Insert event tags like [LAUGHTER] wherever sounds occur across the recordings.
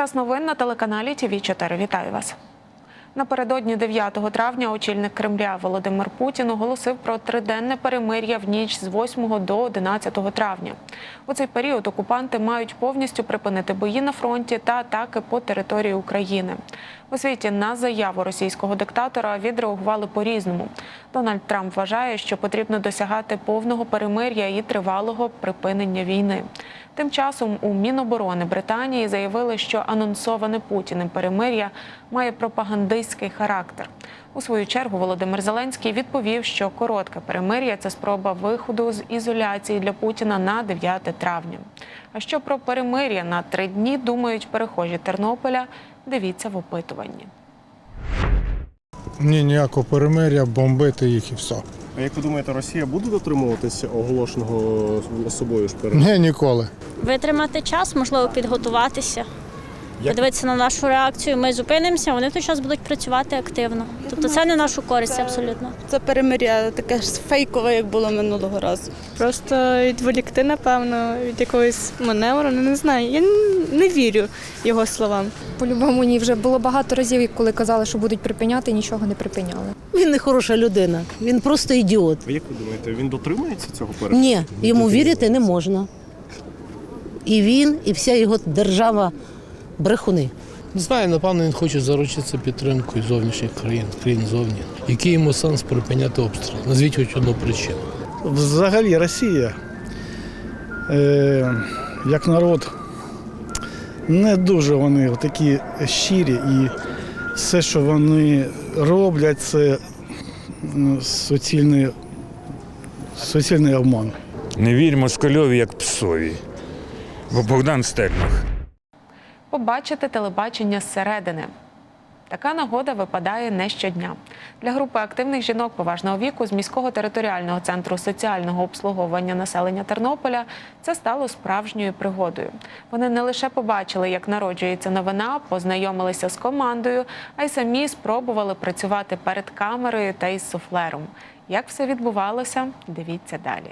Час новин на телеканалі ТВ 4 Вітаю вас. Напередодні 9 травня очільник Кремля Володимир Путін оголосив про триденне перемир'я в ніч з 8 до 11 травня. У цей період окупанти мають повністю припинити бої на фронті та атаки по території України. У світі на заяву російського диктатора відреагували по-різному. Дональд Трамп вважає, що потрібно досягати повного перемир'я і тривалого припинення війни. Тим часом у Міноборони Британії заявили, що анонсоване Путіним перемир'я має пропагандистський характер. У свою чергу Володимир Зеленський відповів, що коротке перемир'я це спроба виходу з ізоляції для Путіна на 9 травня. А що про перемир'я на три дні думають перехожі Тернополя? Дивіться в опитуванні. Ні, ніякого перемиря, бомбити їх і все. А як ви думаєте, Росія буде дотримуватися оголошеного собою ж перед? Ні, ніколи. витримати час, можливо, підготуватися. Подивитися на нашу реакцію, ми зупинимося, вони в той час будуть працювати активно. Тобто це не нашу користь абсолютно. Це перемиря таке ж фейкове, як було минулого разу. Просто відволікти, напевно, від якогось маневру. Ну, не знаю. Я не вірю його словам. По-любому ні, вже було багато разів, коли казали, що будуть припиняти, нічого не припиняли. Він не хороша людина, він просто ідіот. А як ви думаєте, він дотримується цього перемир'я? Ні, йому вірити не можна. І він, і вся його держава брехуни. Не знаю, напевно, він хоче заручитися підтримкою зовнішніх країн, країн зовні. Який йому сенс припиняти обстріл? Назвіть хоч одну причину. Взагалі Росія, е, як народ, не дуже вони такі щирі і все, що вони роблять, це суцільний, суцільний обман. Не вірь москальові як псові. Бо Богдан Стельмах. Побачити телебачення зсередини. Така нагода випадає не щодня. Для групи активних жінок поважного віку з міського територіального центру соціального обслуговування населення Тернополя це стало справжньою пригодою. Вони не лише побачили, як народжується новина, познайомилися з командою, а й самі спробували працювати перед камерою та із суфлером. Як все відбувалося, дивіться далі.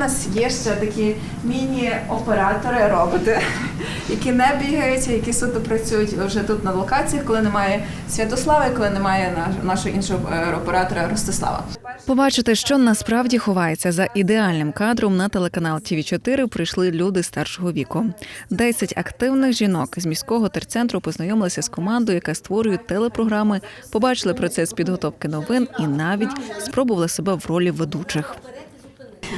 У нас є ще такі міні-оператори, роботи, [LAUGHS] які не бігають, які суто працюють вже тут на локаціях, коли немає Святослави, коли немає наш- нашого іншого е, оператора Ростислава. Побачити, що насправді ховається за ідеальним кадром на телеканал ТВ 4 прийшли люди старшого віку. Десять активних жінок з міського терцентру познайомилися з командою, яка створює телепрограми, побачили процес підготовки новин і навіть спробували себе в ролі ведучих.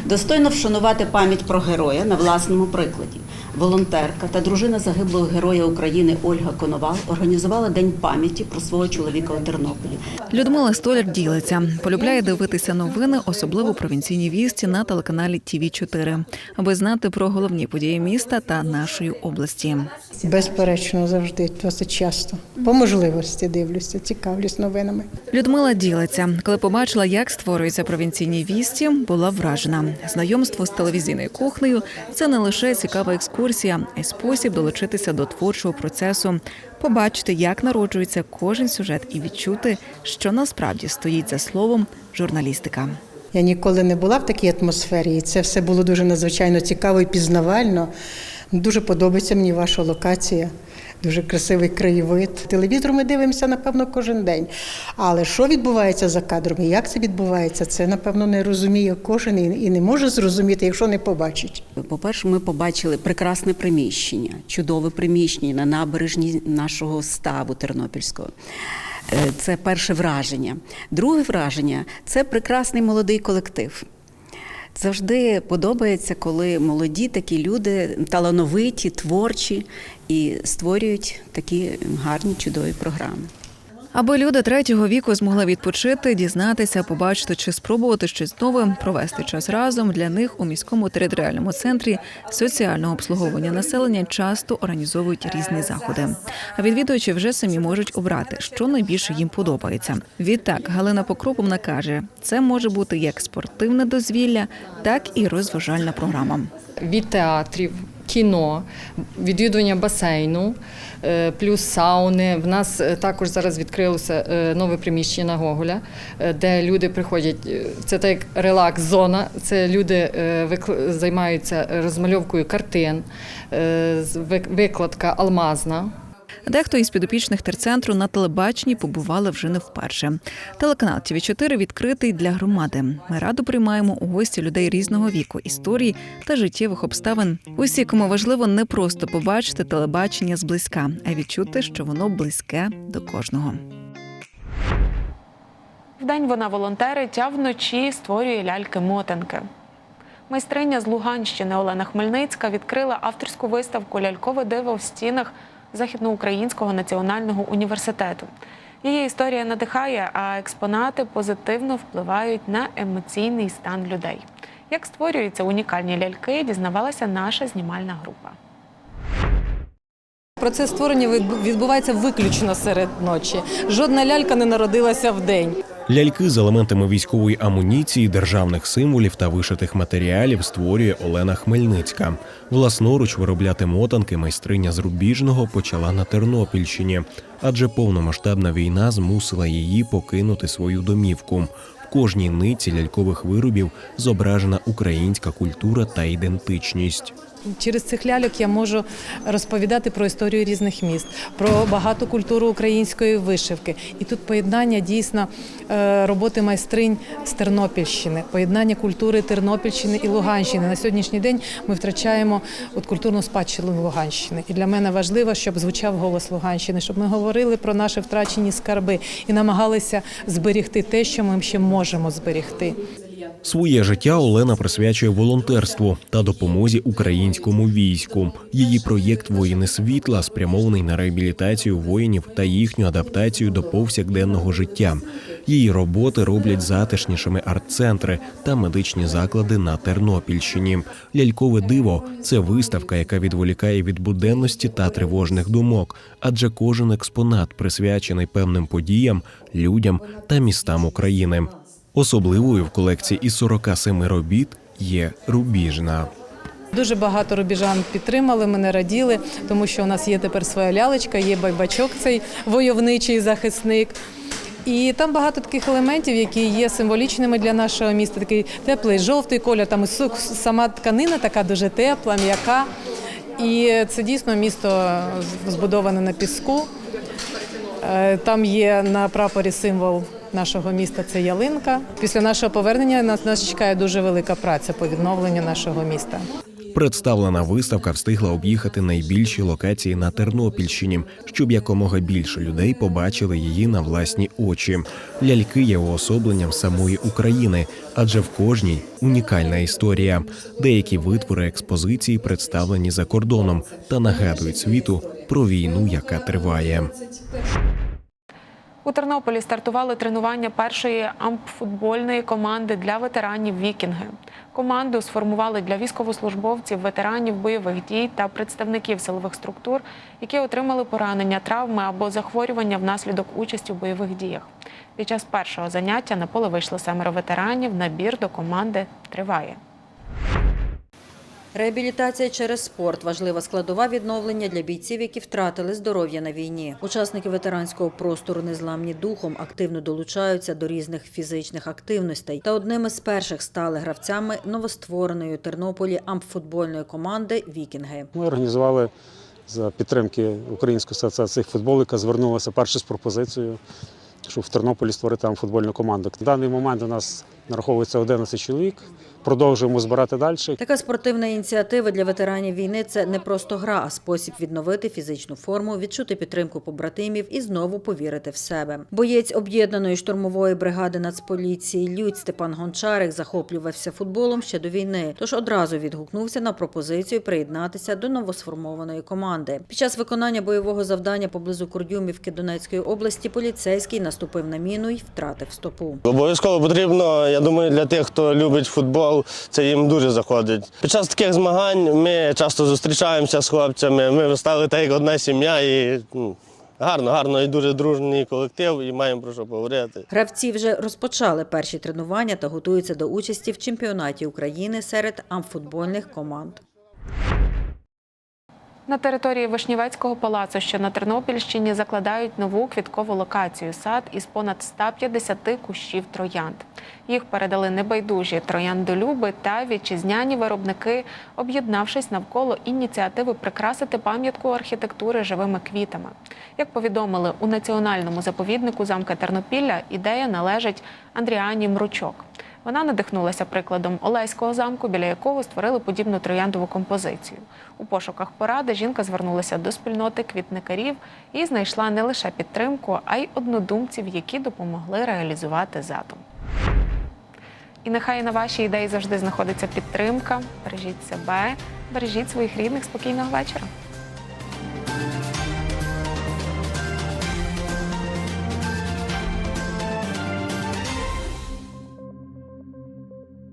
Достойно вшанувати пам'ять про героя на власному прикладі. Волонтерка та дружина загиблого героя України Ольга Коновал організувала день пам'яті про свого чоловіка у Тернополі. Людмила Столяр ділиться, полюбляє дивитися новини, особливо провінційні вісті на телеканалі ТВ 4 аби знати про головні події міста та нашої області. Безперечно, завжди, досить часто. По можливості дивлюся, цікавлюсь новинами. Людмила ділиться, коли побачила, як створюються провінційні вісті, була вражена. Знайомство з телевізійною кухнею це не лише цікава екскурсія, а й спосіб долучитися до творчого процесу, побачити, як народжується кожен сюжет, і відчути, що насправді стоїть за словом журналістика. Я ніколи не була в такій атмосфері, і це все було дуже надзвичайно цікаво і пізнавально. Дуже подобається мені ваша локація. Дуже красивий краєвид. Телевізор ми дивимося, напевно, кожен день. Але що відбувається за кадром і як це відбувається, це, напевно, не розуміє кожен і не може зрозуміти, якщо не побачить. По-перше, ми побачили прекрасне приміщення, чудове приміщення на набережні нашого ставу Тернопільського. Е, Це перше враження. Друге враження це прекрасний молодий колектив. Завжди подобається, коли молоді такі люди талановиті, творчі і створюють такі гарні чудові програми. Аби люди третього віку змогли відпочити, дізнатися, побачити чи спробувати щось нове, провести час разом для них у міському територіальному центрі соціального обслуговування населення часто організовують різні заходи. А відвідувачі вже самі можуть обрати, що найбільше їм подобається. Відтак Галина Покроповна каже, це може бути як спортивне дозвілля, так і розважальна програма. Від театрів, кіно, відвідування басейну, е, плюс сауни. В нас е, також зараз відкрилося е, нове приміщення на Гоголя, де люди приходять. Це так як релакс-зона. Це люди займаються розмальовкою картин, викладка алмазна. Дехто із підопічних терцентру на телебаченні побували вже не вперше. Телеканал ТВ 4 відкритий для громади. Ми радо приймаємо у гості людей різного віку, історії та життєвих обставин. Усі, кому важливо не просто побачити телебачення зблизька, а відчути, що воно близьке до кожного. Вдень вона волонтерить, а вночі створює ляльки-мотанки. Майстриня з Луганщини Олена Хмельницька відкрила авторську виставку Лялькове диво в стінах Західноукраїнського національного університету. Її історія надихає, а експонати позитивно впливають на емоційний стан людей. Як створюються унікальні ляльки, дізнавалася наша знімальна група. Процес створення відбувається виключно серед ночі. Жодна лялька не народилася в день. Ляльки з елементами військової амуніції, державних символів та вишитих матеріалів створює Олена Хмельницька. Власноруч виробляти мотанки майстриня з Рубіжного почала на Тернопільщині, адже повномасштабна війна змусила її покинути свою домівку. В кожній ниці лялькових виробів зображена українська культура та ідентичність. Через цих ляльок я можу розповідати про історію різних міст, про багату культуру української вишивки. І тут поєднання дійсно е, роботи майстринь з Тернопільщини, поєднання культури Тернопільщини і Луганщини. На сьогоднішній день ми втрачаємо от культурну спадщину Луганщини. І для мене важливо, щоб звучав голос Луганщини, щоб ми говорили про наші втрачені скарби і намагалися зберегти те, що ми ще можемо зберегти. Своє життя Олена присвячує волонтерству та допомозі українському війську. Її проєкт Воїни світла спрямований на реабілітацію воїнів та їхню адаптацію до повсякденного життя. Її роботи роблять затишнішими арт-центри та медичні заклади на Тернопільщині. Лялькове диво це виставка, яка відволікає від буденності та тривожних думок, адже кожен експонат присвячений певним подіям, людям та містам України. Особливою в колекції із 47 робіт є рубіжна. Дуже багато рубіжан підтримали, мене раділи, тому що у нас є тепер своя лялечка, є байбачок, цей войовничий захисник. І там багато таких елементів, які є символічними для нашого міста. Такий теплий жовтий колір, там і сама тканина така дуже тепла, м'яка. І це дійсно місто збудоване на піску. Е, Там є на прапорі символ нашого міста це ялинка. Після нашого повернення нас, нас чекає дуже велика праця по відновленню нашого міста. Представлена виставка встигла об'їхати найбільші локації на Тернопільщині, щоб якомога більше людей побачили її на власні очі. Ляльки є уособленням самої України, адже в кожній унікальна історія. Деякі витвори експозиції представлені за кордоном та нагадують світу про війну, яка триває. У Тернополі стартували тренування першої ампфутбольної команди для ветеранів Вікінги. Команду сформували для військовослужбовців, ветеранів бойових дій та представників силових структур, які отримали поранення, травми або захворювання внаслідок участі в бойових діях. Під час першого заняття на поле вийшло семеро ветеранів. Набір до команди триває. Реабілітація через спорт важлива складова відновлення для бійців, які втратили здоров'я на війні. Учасники ветеранського простору незламні духом активно долучаються до різних фізичних активностей. Та одними з перших стали гравцями новоствореної у Тернополі ампфутбольної команди Вікінги. Ми організували за підтримки Української асоціації футболу, яка звернулася перше з пропозицією, щоб в Тернополі створити там футбольну команду. На даний момент у нас нараховується 11 чоловік. Продовжуємо збирати далі. Така спортивна ініціатива для ветеранів війни це не просто гра, а спосіб відновити фізичну форму, відчути підтримку побратимів і знову повірити в себе. Боєць об'єднаної штурмової бригади Нацполіції Людь Степан Гончарик захоплювався футболом ще до війни, тож одразу відгукнувся на пропозицію приєднатися до новосформованої команди. Під час виконання бойового завдання поблизу Курдюмівки Донецької області поліцейський наступив на міну і втратив стопу. Обов'язково потрібно, я думаю, для тих, хто любить футбол, це їм дуже заходить. Під час таких змагань ми часто зустрічаємося з хлопцями, ми стали так як одна сім'я і ну, гарно, гарно і дуже дружний колектив, і маємо про що поговорити. Гравці вже розпочали перші тренування та готуються до участі в чемпіонаті України серед амфутбольних команд. На території Вишнівецького палацу, що на Тернопільщині, закладають нову квіткову локацію сад із понад 150 кущів троянд. Їх передали небайдужі трояндолюби та вітчизняні виробники, об'єднавшись навколо ініціативи прикрасити пам'ятку архітектури живими квітами. Як повідомили у національному заповіднику замка Тернопілля, ідея належить Андріані Мручок. Вона надихнулася прикладом Олеського замку, біля якого створили подібну трояндову композицію. У пошуках поради жінка звернулася до спільноти квітникарів і знайшла не лише підтримку, а й однодумців, які допомогли реалізувати задум. І нехай на вашій ідеї завжди знаходиться підтримка. Бережіть себе, бережіть своїх рідних. Спокійного вечора.